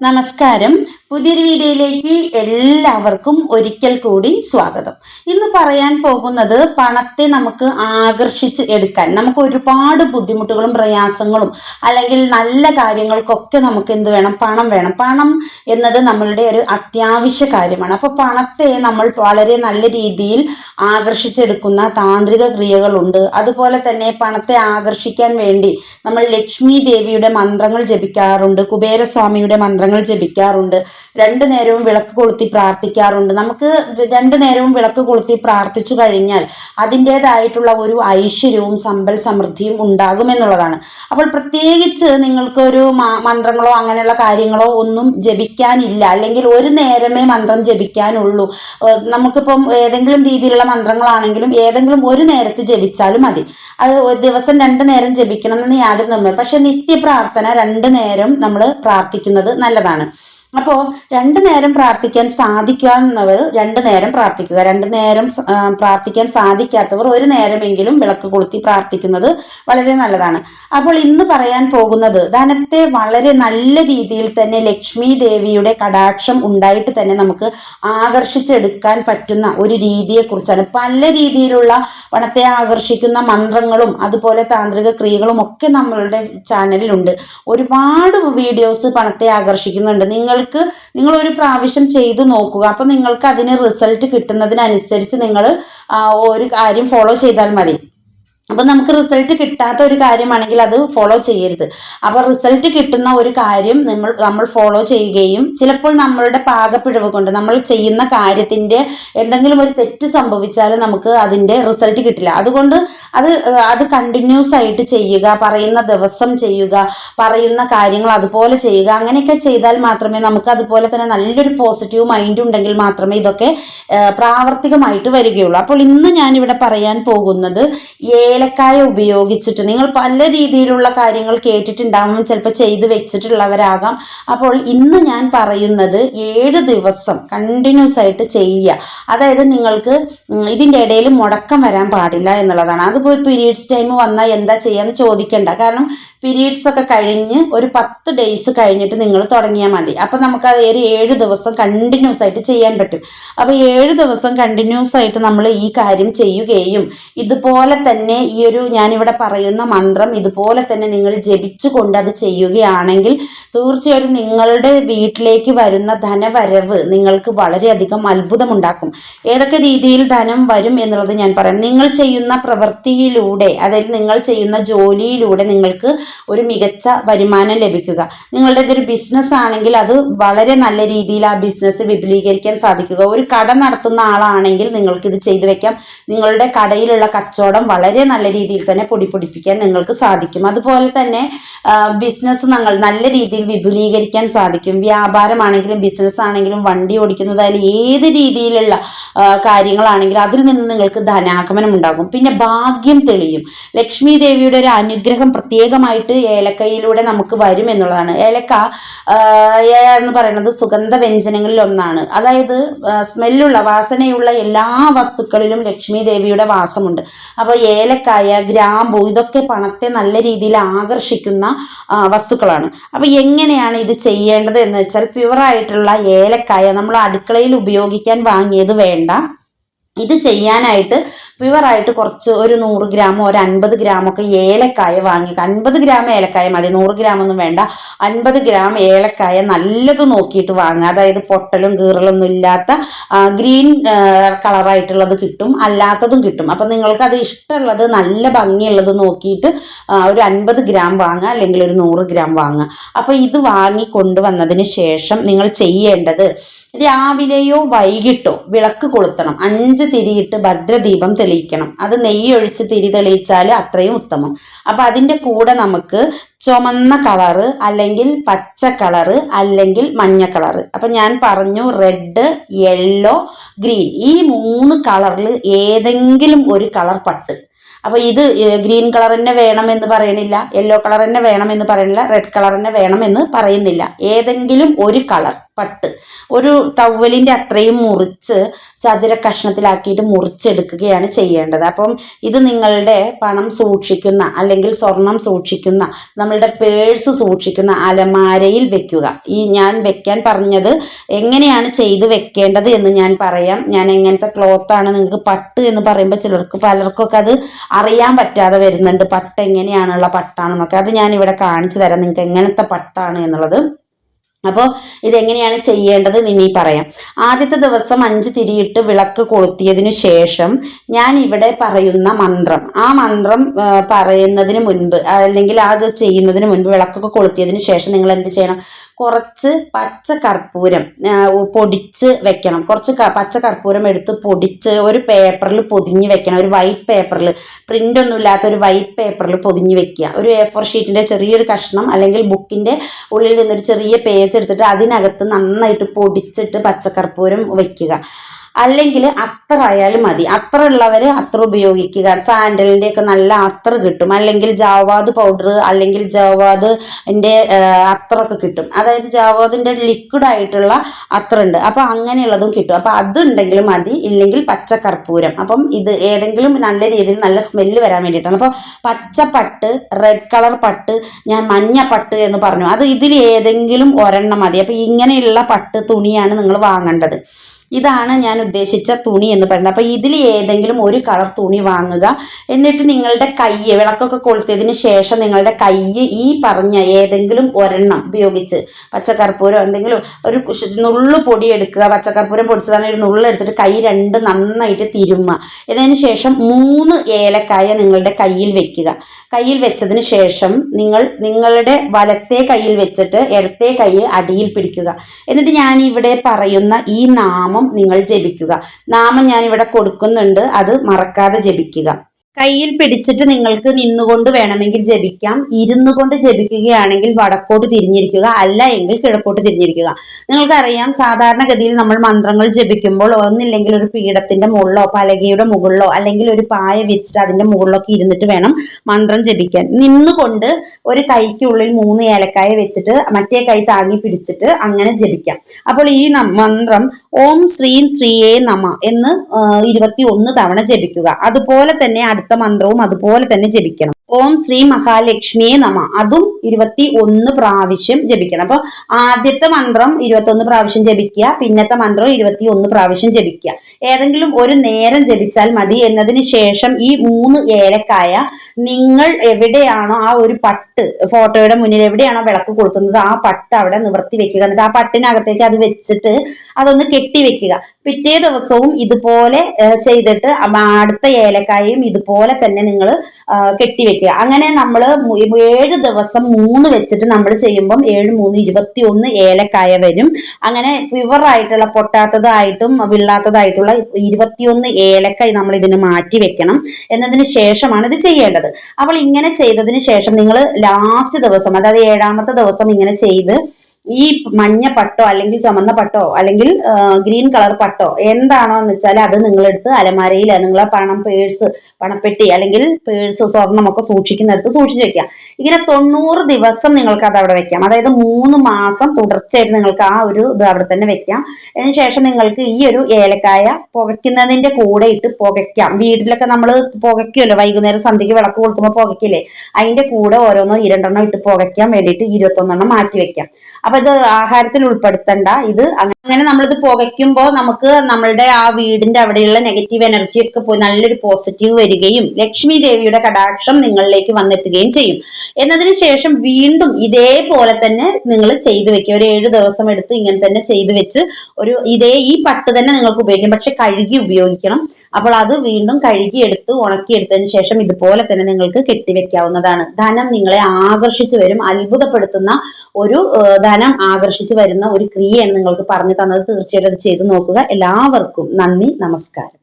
നമസ്കാരം. പുതിയൊരു വീഡിയോയിലേക്ക് എല്ലാവർക്കും ഒരിക്കൽ കൂടി സ്വാഗതം. ഇന്ന് പറയാൻ പോകുന്നത് പണത്തെ നമുക്ക് ആകർഷിച്ച് എടുക്കാൻ നമുക്ക് ഒരുപാട് ബുദ്ധിമുട്ടുകളും പ്രയാസങ്ങളും അല്ലെങ്കിൽ നല്ല കാര്യങ്ങൾക്കൊക്കെ നമുക്ക് എന്ത് വേണം? പണം വേണം. പണം എന്നത് നമ്മളുടെ ഒരു അത്യാവശ്യ കാര്യമാണ്. അപ്പോൾ പണത്തെ നമ്മൾ വളരെ നല്ല രീതിയിൽ ആകർഷിച്ചെടുക്കുന്ന താന്ത്രിക ക്രിയകളുണ്ട്. അതുപോലെ തന്നെ പണത്തെ ആകർഷിക്കാൻ വേണ്ടി നമ്മൾ ലക്ഷ്മി ദേവിയുടെ മന്ത്രങ്ങൾ ജപിക്കാറുണ്ട് കുബേരസ്വാമിയുടെ മന്ത്രങ്ങൾ ജപിക്കാറുണ്ട്. രണ്ടു നേരവും വിളക്ക് കൊളുത്തി പ്രാർത്ഥിക്കാറുണ്ട്. നമുക്ക് രണ്ടു നേരവും വിളക്ക് കൊളുത്തി പ്രാർത്ഥിച്ചു കഴിഞ്ഞാൽ അതിന്റെതായിട്ടുള്ള ഒരു ഐശ്വര്യവും സമ്പൽ സമൃദ്ധിയും ഉണ്ടാകുമെന്നുള്ളതാണ് അപ്പോൾ പ്രത്യേകിച്ച് നിങ്ങൾക്കൊരു മന്ത്രങ്ങളോ അങ്ങനെയുള്ള കാര്യങ്ങളോ ഒന്നും ജപിക്കാനില്ല. അല്ലെങ്കിൽ ഒരു നേരമേ മന്ത്രം ജപിക്കാനുള്ളൂ. നമുക്കിപ്പം ഏതെങ്കിലും രീതിയിലുള്ള മന്ത്രങ്ങളാണെങ്കിലും ഏതെങ്കിലും ഒരു നേരത്ത് ജപിച്ചാലും മതി. അത് ദിവസം രണ്ട് നേരം ജപിക്കണം എന്ന് യാതൊരു നമ്മൾ പക്ഷെ നിത്യപ്രാർത്ഥന രണ്ട് നേരം നമ്മൾ പ്രാർത്ഥിക്കുന്നത് നല്ലതാണ്. അപ്പോൾ രണ്ടു നേരം പ്രാർത്ഥിക്കാൻ സാധിക്കാവുന്നവർ രണ്ടു നേരം പ്രാർത്ഥിക്കുക. രണ്ടു നേരം പ്രാർത്ഥിക്കാൻ സാധിക്കാത്തവർ ഒരു നേരമെങ്കിലും വിളക്ക് കൊളുത്തി പ്രാർത്ഥിക്കുന്നത് വളരെ നല്ലതാണ്. അപ്പോൾ ഇന്ന് പറയാൻ പോകുന്നത് ധനത്തെ വളരെ നല്ല രീതിയിൽ തന്നെ ലക്ഷ്മി ദേവിയുടെ കടാക്ഷം ഉണ്ടായിട്ട് തന്നെ നമുക്ക് ആകർഷിച്ചെടുക്കാൻ പറ്റുന്ന ഒരു രീതിയെക്കുറിച്ചാണ്. പല രീതിയിലുള്ള പണത്തെ ആകർഷിക്കുന്ന മന്ത്രങ്ങളും അതുപോലെ താന്ത്രിക ക്രിയകളും ഒക്കെ നമ്മളുടെ ചാനലിലുണ്ട്. ഒരുപാട് വീഡിയോസ് പണത്തെ ആകർഷിക്കുന്നുണ്ട്. നിങ്ങൾക്ക് നിങ്ങൾ ഒരു പ്രാവശ്യം ചെയ്തു നോക്കുക. അപ്പോൾ നിങ്ങൾക്ക് അതിന് റിസൾട്ട് കിട്ടുന്നതിനനുസരിച്ച് നിങ്ങൾ ഒരു കാര്യം ഫോളോ ചെയ്താൽ മതി. അപ്പോൾ നമുക്ക് റിസൾട്ട് കിട്ടാത്ത ഒരു കാര്യമാണെങ്കിൽ അത് ഫോളോ ചെയ്യരുത്. അപ്പോൾ റിസൾട്ട് കിട്ടുന്ന ഒരു കാര്യം നമ്മൾ നമ്മൾ ഫോളോ ചെയ്യുകയും ചിലപ്പോൾ നമ്മളുടെ പാകപ്പിഴവ് കൊണ്ട് നമ്മൾ ചെയ്യുന്ന കാര്യത്തിന്റെ എന്തെങ്കിലും ഒരു തെറ്റ് സംഭവിച്ചാൽ നമുക്ക് അതിന്റെ റിസൾട്ട് കിട്ടില്ല. അതുകൊണ്ട് അത് അത് കണ്ടിന്യൂസ് ആയിട്ട് ചെയ്യുക പറയുന്ന ദിവസം ചെയ്യുക പറയുന്ന കാര്യങ്ങൾ അതുപോലെ ചെയ്യുക അങ്ങനെയൊക്കെ ചെയ്താൽ മാത്രമേ നമുക്ക് അതുപോലെ തന്നെ നല്ലൊരു പോസിറ്റീവ് മൈൻഡ് ഉണ്ടെങ്കിൽ മാത്രമേ ഇതൊക്കെ പ്രാവർത്തികമായിട്ട് വരികയുള്ളൂ. അപ്പോൾ ഇന്ന് ഞാനിവിടെ പറയാൻ പോകുന്നത് ഏലക്കായ ഉപയോഗിച്ചിട്ട് നിങ്ങൾ പല രീതിയിലുള്ള കാര്യങ്ങൾ കേട്ടിട്ടുണ്ടാകും ചിലപ്പോൾ ചെയ്ത് വെച്ചിട്ടുള്ളവരാകാം. അപ്പോൾ ഇന്ന് ഞാൻ പറയുന്നത് ഏഴ് ദിവസം കണ്ടിന്യൂസ് ആയിട്ട് ചെയ്യുക. അതായത് നിങ്ങൾക്ക് ഇതിന്റെ ഇടയിൽ മുടക്കം വരാൻ പാടില്ല എന്നുള്ളതാണ്. അതിപ്പോൾ പീരീഡ്സ് ടൈം വന്നാൽ എന്താ ചെയ്യാന്ന് ചോദിക്കേണ്ട. കാരണം പീരീഡ്സ് ഒക്കെ കഴിഞ്ഞ് ഒരു പത്ത് ഡേയ്സ് കഴിഞ്ഞിട്ട് നിങ്ങൾ തുടങ്ങിയാൽ മതി. അപ്പം നമുക്ക് ഒരു ഏഴ് ദിവസം കണ്ടിന്യൂസ് ആയിട്ട് ചെയ്യാൻ പറ്റും. അപ്പോൾ ഏഴ് ദിവസം കണ്ടിന്യൂസ് ആയിട്ട് നമ്മൾ ഈ കാര്യം ചെയ്യുകയും ഇതുപോലെ തന്നെ ഈ ഒരു ഞാനിവിടെ പറയുന്ന മന്ത്രം ഇതുപോലെ തന്നെ നിങ്ങൾ ജപിച്ചുകൊണ്ട് അത് ചെയ്യുകയാണെങ്കിൽ തീർച്ചയായിട്ടും നിങ്ങളുടെ വീട്ടിലേക്ക് വരുന്ന ധനവരവ് നിങ്ങൾക്ക് വളരെയധികം അത്ഭുതമുണ്ടാക്കും. ഏതൊക്കെ രീതിയിൽ ധനം വരും എന്നുള്ളത് ഞാൻ പറയാം. നിങ്ങൾ ചെയ്യുന്ന പ്രവൃത്തിയിലൂടെ അതായത് നിങ്ങൾ ചെയ്യുന്ന ജോലിയിലൂടെ നിങ്ങൾക്ക് ഒരു മികച്ച വരുമാനം ലഭിക്കുക. നിങ്ങളുടെ ഇതൊരു ബിസിനസ് ആണെങ്കിൽ അത് വളരെ നല്ല രീതിയിൽ ആ ബിസിനസ് വിപുലീകരിക്കാൻ സാധിക്കുക. ഒരു കട നടത്തുന്ന ആളാണെങ്കിൽ നിങ്ങൾക്ക് ഇത് ചെയ്തു വെക്കാം. നിങ്ങളുടെ കടയിലുള്ള കച്ചവടം വളരെ നല്ല രീതിയിൽ തന്നെ പൊടിപ്പൊടിപ്പിക്കാൻ നിങ്ങൾക്ക് സാധിക്കും. അതുപോലെ തന്നെ ബിസിനസ് നിങ്ങൾ നല്ല രീതിയിൽ വിപുലീകരിക്കാൻ സാധിക്കും. വ്യാപാരമാണെങ്കിലും ബിസിനസ് ആണെങ്കിലും വണ്ടി ഓടിക്കുന്നതായാലും ഏത് രീതിയിലുള്ള കാര്യങ്ങളാണെങ്കിലും അതിൽ നിന്ന് നിങ്ങൾക്ക് ധനാഗമനം ഉണ്ടാകും. പിന്നെ ഭാഗ്യം തെളിയും. ലക്ഷ്മി ദേവിയുടെ ഒരു അനുഗ്രഹം പ്രത്യേകമായിട്ട് ഏലക്കയിലൂടെ നമുക്ക് വരും എന്നുള്ളതാണ്. ഏലക്ക എന്ന് പറയുന്നത് സുഗന്ധ വ്യഞ്ജനങ്ങളിൽ ഒന്നാണ്. അതായത് സ്മെല്ലുള്ള വാസനയുള്ള എല്ലാ വസ്തുക്കളിലും ലക്ഷ്മി ദേവിയുടെ വാസമുണ്ട്. അപ്പോൾ ഏലക്കായ ഗ്രാമ്പു ഇതൊക്കെ പണത്തെ നല്ല രീതിയിൽ ആകർഷിക്കുന്ന വസ്തുക്കളാണ്. അപ്പോൾ എങ്ങനെയാണ് ഇത് ചെയ്യേണ്ടത് എന്ന് വെച്ചാൽ പ്യുവറായിട്ടുള്ള ഏലക്കായ നമ്മൾ അടുക്കളയിൽ ഉപയോഗിക്കാൻ വാങ്ങിയത് വേണ്ട. ഇത് ചെയ്യാനായിട്ട് പ്യുവറായിട്ട് കുറച്ച് ഒരു നൂറ് ഗ്രാമോ ഒരു അൻപത് ഗ്രാമൊക്കെ ഏലക്കായ വാങ്ങി അൻപത് ഗ്രാം ഏലക്കായ മതി. നൂറ് ഗ്രാം ഒന്നും വേണ്ട. അൻപത് ഗ്രാം ഏലക്കായ നല്ലത് നോക്കിയിട്ട് വാങ്ങുക. അതായത് പൊട്ടലും കീറലൊന്നും ഇല്ലാത്ത ഗ്രീൻ കളറായിട്ടുള്ളത് കിട്ടും. അല്ലാത്തതും കിട്ടും. അപ്പം നിങ്ങൾക്ക് അത് ഇഷ്ടമുള്ളത് നല്ല ഭംഗിയുള്ളത് നോക്കിയിട്ട് ഒരു അൻപത് ഗ്രാം വാങ്ങുക അല്ലെങ്കിൽ ഒരു നൂറ് ഗ്രാം വാങ്ങുക. അപ്പോൾ ഇത് വാങ്ങി കൊണ്ടുവന്നതിന് ശേഷം നിങ്ങൾ ചെയ്യേണ്ടത് രാവിലെയോ വൈകിട്ടോ വിളക്ക് കൊളുത്തണം. അഞ്ച് തിരിയിട്ട് ഭദ്രദീപം തെളിയിക്കണം. അത് നെയ്യൊഴിച്ച് തിരി തെളിയിച്ചാൽ അത്രയും ഉത്തമം. അപ്പം അതിന്റെ കൂടെ നമുക്ക് ചുമന്ന കളറ് അല്ലെങ്കിൽ പച്ച കളറ് അല്ലെങ്കിൽ മഞ്ഞ കളറ്. അപ്പം ഞാൻ പറഞ്ഞു റെഡ് യെല്ലോ ഗ്രീൻ. ഈ മൂന്ന് കളറിൽ ഏതെങ്കിലും ഒരു കളർ പട്ട്. അപ്പോൾ ഇത് ഗ്രീൻ കളർ തന്നെ വേണമെന്ന് പറയണില്ല യെല്ലോ കളർ തന്നെ വേണമെന്ന് പറയണില്ല റെഡ് കളർ തന്നെ വേണമെന്ന് പറയുന്നില്ല. ഏതെങ്കിലും ഒരു കളർ. പട്ട്. ഒരു ടവലിന്റെ അത്രയും മുറിച്ച് ചതുര കഷ്ണത്തിലാക്കിയിട്ട് മുറിച്ചെടുക്കുകയാണ് ചെയ്യേണ്ടത്. അപ്പം ഇത് നിങ്ങളുടെ പണം സൂക്ഷിക്കുന്ന അല്ലെങ്കിൽ സ്വർണം സൂക്ഷിക്കുന്ന നമ്മളുടെ പേഴ്സ് സൂക്ഷിക്കുന്ന അലമാരയിൽ വെക്കുക. ഈ ഞാൻ വെക്കാൻ പറഞ്ഞത് എങ്ങനെയാണ് ചെയ്ത് വെക്കേണ്ടത് എന്ന് ഞാൻ പറയാം. ഞാൻ എങ്ങനത്തെ ക്ലോത്താണ് നിങ്ങൾക്ക് പട്ട് എന്ന് പറയുമ്പോൾ ചിലർക്ക് പലർക്കൊക്കെ അത് അറിയാൻ പറ്റാതെ വരുന്നുണ്ട്. പട്ട് എങ്ങനെയാണുള്ള പട്ടാണെന്നൊക്കെ. അത് ഞാൻ ഇവിടെ കാണിച്ചു തരാം. നിങ്ങൾക്ക് എങ്ങനത്തെ പട്ടാണ് എന്നുള്ളത്. അപ്പോൾ ഇതെങ്ങനെയാണ് ചെയ്യേണ്ടത് ഇനി പറയാം. ആദ്യത്തെ ദിവസം അഞ്ച് തിരിയിട്ട് വിളക്ക് കൊളുത്തിയതിനു ശേഷം ഞാൻ ഇവിടെ പറയുന്ന മന്ത്രം. ആ മന്ത്രം പറയുന്നതിന് മുൻപ് അല്ലെങ്കിൽ അത് ചെയ്യുന്നതിന് മുൻപ് വിളക്കൊക്കെ കൊളുത്തിയതിന് ശേഷം നിങ്ങൾ എന്ത് ചെയ്യണം? കുറച്ച് പച്ച കർപ്പൂരം പൊടിച്ച് വെക്കണം. കുറച്ച് പച്ച കർപ്പൂരം എടുത്ത് പൊടിച്ച് ഒരു പേപ്പറിൽ പൊതിഞ്ഞ് വെക്കണം. ഒരു വൈറ്റ് പേപ്പറിൽ പ്രിന്റ് ഒന്നും ഇല്ലാത്ത ഒരു വൈറ്റ് പേപ്പറിൽ പൊതിഞ്ഞ് വെക്കുക. ഒരു എ ഫോർ ഷീറ്റിന്റെ ചെറിയൊരു കഷ്ണം അല്ലെങ്കിൽ ബുക്കിന്റെ ഉള്ളിൽ നിന്നൊരു ചെറിയ പേജ് എടുത്തിട്ട് അതിനകത്ത് നന്നായിട്ട് പൊടിച്ചിട്ട് പച്ചക്കർപ്പൂരം വെക്കുക. അല്ലെങ്കിൽ അത്ര ആയാലും മതി. അത്ര ഉള്ളവർ അത്ര ഉപയോഗിക്കുക. സാൻഡലിന്റെ ഒക്കെ നല്ല അത്ര കിട്ടും. അല്ലെങ്കിൽ ജാവാദ് പൗഡർ അല്ലെങ്കിൽ ജാവാദ് എന്റെ അത്രമൊക്കെ കിട്ടും. അതായത് ജാവാദിന്റെ ലിക്വിഡ് ആയിട്ടുള്ള അത്ര ഉണ്ട്. അപ്പോൾ അങ്ങനെയുള്ളതും കിട്ടും. അപ്പോൾ അതുണ്ടെങ്കിലും മതി. ഇല്ലെങ്കിൽ പച്ച കർപ്പൂരം അപ്പം ഇത് ഏതെങ്കിലും നല്ല രീതിയിൽ നല്ല സ്മെല്ല് വരാൻ വേണ്ടിയിട്ടാണ്. അപ്പോൾ പച്ച പട്ട് റെഡ് കളർ പട്ട് ഞാൻ മഞ്ഞ പട്ട് എന്ന് പറഞ്ഞു. അത് ഇതിൽ ഏതെങ്കിലും ഒരെണ്ണം മതി. അപ്പോൾ ഇങ്ങനെയുള്ള പട്ട് തുണിയാണ് നിങ്ങൾ വാങ്ങേണ്ടത്. ഇതാണ് ഞാൻ ഉദ്ദേശിച്ച തുണി എന്ന് പറയുന്നത്. അപ്പോൾ ഇതിൽ ഏതെങ്കിലും ഒരു കളർ തുണി വാങ്ങുക. എന്നിട്ട് നിങ്ങളുടെ കൈ വിളക്കൊക്കെ കൊളുത്തിയതിന് ശേഷം നിങ്ങളുടെ കൈ ഈ പറഞ്ഞ ഏതെങ്കിലും ഒരെണ്ണം ഉപയോഗിച്ച് പച്ചക്കർപ്പൂരം എന്തെങ്കിലും ഒരു നുള്ള് പൊടി എടുക്കുക. പച്ചക്കർപ്പൂരം പൊടിച്ചതാണ് ഒരു നുള്ളു എടുത്തിട്ട് കൈ രണ്ട് നന്നായിട്ട് തിരുമ്മ ഇതിന് ശേഷം മൂന്ന് ഏലക്കായ നിങ്ങളുടെ കയ്യിൽ വെക്കുക. കയ്യിൽ വെച്ചതിന് ശേഷം നിങ്ങൾ നിങ്ങളുടെ വലത്തെ കയ്യിൽ വെച്ചിട്ട് ഇടത്തെ കൈ അടിയിൽ പിടിക്കുക. എന്നിട്ട് ഞാൻ ഇവിടെ പറയുന്ന ഈ നാമം നിങ്ങൾ ജപിക്കുക. നാമം ഞാൻ ഇവിടെ കൊടുക്കുന്നുണ്ട്. അത് മറക്കാതെ ജപിക്കുക. കയ്യിൽ പിടിച്ചിട്ട് നിങ്ങൾക്ക് നിന്നുകൊണ്ട് വേണമെങ്കിൽ ജപിക്കാം. ഇരുന്നു കൊണ്ട് ജപിക്കുകയാണെങ്കിൽ വടക്കോട്ട് തിരിഞ്ഞിരിക്കുക അല്ല എങ്കിൽ കിഴക്കോട്ട് തിരിഞ്ഞിരിക്കുക. നിങ്ങൾക്കറിയാം സാധാരണഗതിയിൽ നമ്മൾ മന്ത്രങ്ങൾ ജപിക്കുമ്പോൾ ഒന്നില്ലെങ്കിൽ ഒരു പീഠത്തിന്റെ മുകളിലോ പലകയുടെ മുകളിലോ അല്ലെങ്കിൽ ഒരു പായ വിരിച്ചിട്ട് അതിന്റെ മുകളിലൊക്കെ ഇരുന്നിട്ട് വേണം മന്ത്രം ജപിക്കാൻ. നിന്നുകൊണ്ട് ഒരു കൈക്കുള്ളിൽ മൂന്ന് ഏലക്കായ വെച്ചിട്ട് മറ്റേ കൈ താങ്ങി പിടിച്ചിട്ട് അങ്ങനെ ജപിക്കാം. അപ്പോൾ ഈ മന്ത്രം ഓം ശ്രീം ശ്രീയേ നമ എന്ന് ഇരുപത്തി ഒന്ന് തവണ ജപിക്കുക. അതുപോലെ തന്നെ അടുത്ത മന്ത്രവും അതുപോലെ തന്നെ ജപിക്കണം. ഓം ശ്രീ മഹാലക്ഷ്മിയെ നമ. അതും ഇരുപത്തി ഒന്ന് പ്രാവശ്യം ജപിക്കണം. അപ്പോൾ ആദ്യത്തെ മന്ത്രം ഇരുപത്തി ഒന്ന് പ്രാവശ്യം ജപിക്കുക പിന്നത്തെ മന്ത്രം ഇരുപത്തി ഒന്ന് പ്രാവശ്യം ജപിക്കുക. ഏതെങ്കിലും ഒരു നേരം ജപിച്ചാൽ മതി. എന്നതിന് ശേഷം ഈ മൂന്ന് ഏലക്കായ നിങ്ങൾ എവിടെയാണോ ആ ഒരു പട്ട് ഫോട്ടോയുടെ മുന്നിൽ എവിടെയാണോ വിളക്ക് കൊളുത്തുന്നത് ആ പട്ട് അവിടെ നിവർത്തി വെക്കുക. എന്നിട്ട് ആ പട്ടിനകത്തേക്ക് അത് വെച്ചിട്ട് അതൊന്ന് കെട്ടി വെക്കുക. പിറ്റേ ദിവസവും ഇതുപോലെ ചെയ്തിട്ട് അടുത്ത ഏലക്കായയും ഇതുപോലെ തന്നെ നിങ്ങൾ കെട്ടിവെക്കുക അങ്ങനെ നമ്മൾ ഏഴ് ദിവസം മൂന്ന് വെച്ചിട്ട് നമ്മൾ ചെയ്യുമ്പം ഏഴ് മൂന്ന് ഇരുപത്തി ഒന്ന് ഏലക്കായ വരും. അങ്ങനെ പ്യുവറായിട്ടുള്ള പൊട്ടാത്തതായിട്ടും വിള്ളാത്തതായിട്ടുള്ള ഇരുപത്തിയൊന്ന് ഏലക്കായ നമ്മൾ ഇതിന് മാറ്റി വെക്കണം. എന്നതിന് ശേഷമാണ് ഇത് ചെയ്യേണ്ടത്. അപ്പോൾ ഇങ്ങനെ ചെയ്തതിന് ശേഷം നിങ്ങൾ ലാസ്റ്റ് ദിവസം അതായത് ഏഴാമത്തെ ദിവസം ഇങ്ങനെ ചെയ്ത് ഈ മഞ്ഞ പട്ടോ അല്ലെങ്കിൽ ചുമന്ന പട്ടോ അല്ലെങ്കിൽ ഗ്രീൻ കളർ പട്ടോ എന്താണോ എന്ന് വെച്ചാൽ അത് നിങ്ങളെടുത്ത് അലമാരയിൽ നിങ്ങളെ പണം പേഴ്സ് പണപ്പെട്ടി അല്ലെങ്കിൽ പേഴ്സ് സ്വർണമൊക്കെ സൂക്ഷിക്കുന്നിടത്ത് സൂക്ഷിച്ച് വെക്കാം ഇങ്ങനെ തൊണ്ണൂറ് ദിവസം നിങ്ങൾക്ക് അത് അവിടെ വെക്കാം. അതായത് മൂന്ന് മാസം തുടർച്ചയായിട്ട് നിങ്ങൾക്ക് ആ ഒരു ഇത് അവിടെ തന്നെ വെക്കാം. അതിന് ശേഷം നിങ്ങൾക്ക് ഈ ഒരു ഏലക്കായ പുകയ്ക്കുന്നതിന്റെ കൂടെ ഇട്ട് പുകയ്ക്കാം. വീട്ടിലൊക്കെ നമ്മൾ പുകയ്ക്കുമല്ലോ വൈകുന്നേരം സന്ധ്യയ്ക്ക് വിളക്ക് കൊളുത്തുമ്പോൾ പുകയ്ക്കില്ലേ? അതിന്റെ കൂടെ ഓരോന്നോ ഇരണ്ടെണ്ണം ഇട്ട് പുകയ്ക്കാൻ വേണ്ടിയിട്ട് ഇരുപത്തൊന്നെണ്ണം മാറ്റി വെക്കാം. അപ്പൊ ഇത് ആഹാരത്തിൽ ഉൾപ്പെടുത്തണ്ട. ഇത് അങ്ങനെ നമ്മളിത് പുകയ്ക്കുമ്പോൾ നമുക്ക് നമ്മളുടെ ആ വീടിന്റെ അവിടെയുള്ള നെഗറ്റീവ് എനർജി ഒക്കെ പോയി നല്ലൊരു പോസിറ്റീവ് വരികയും ലക്ഷ്മി ദേവിയുടെ കടാക്ഷം നിങ്ങളിലേക്ക് വന്നെത്തുകയും ചെയ്യും. എന്നതിന് ശേഷം വീണ്ടും ഇതേപോലെ തന്നെ നിങ്ങൾ ചെയ്തു വെക്കുക. ഒരു ഏഴ് ദിവസം എടുത്ത് ഇങ്ങനെ തന്നെ ചെയ്തു വെച്ച് ഒരു ഇതേ ഈ പട്ട് തന്നെ നിങ്ങൾക്ക് ഉപയോഗിക്കാം. പക്ഷെ കഴുകി ഉപയോഗിക്കണം. അപ്പോൾ അത് വീണ്ടും കഴുകി എടുത്ത് ഉണക്കി എടുത്തതിന് ശേഷം ഇതുപോലെ തന്നെ നിങ്ങൾക്ക് കെട്ടിവെക്കാവുന്നതാണ്. ധനം നിങ്ങളെ ആകർഷിച്ചു വരും. അത്ഭുതപ്പെടുത്തുന്ന ഒരു ഏഹ്, ധനം ആകർഷിച്ചു വരുന്ന ഒരു ക്രിയയാണ് നിങ്ങൾക്ക് പറഞ്ഞു തന്നത്. തീർച്ചയായിട്ടും അത് ചെയ്തു നോക്കുക. എല്ലാവർക്കും നന്ദി നമസ്കാരം.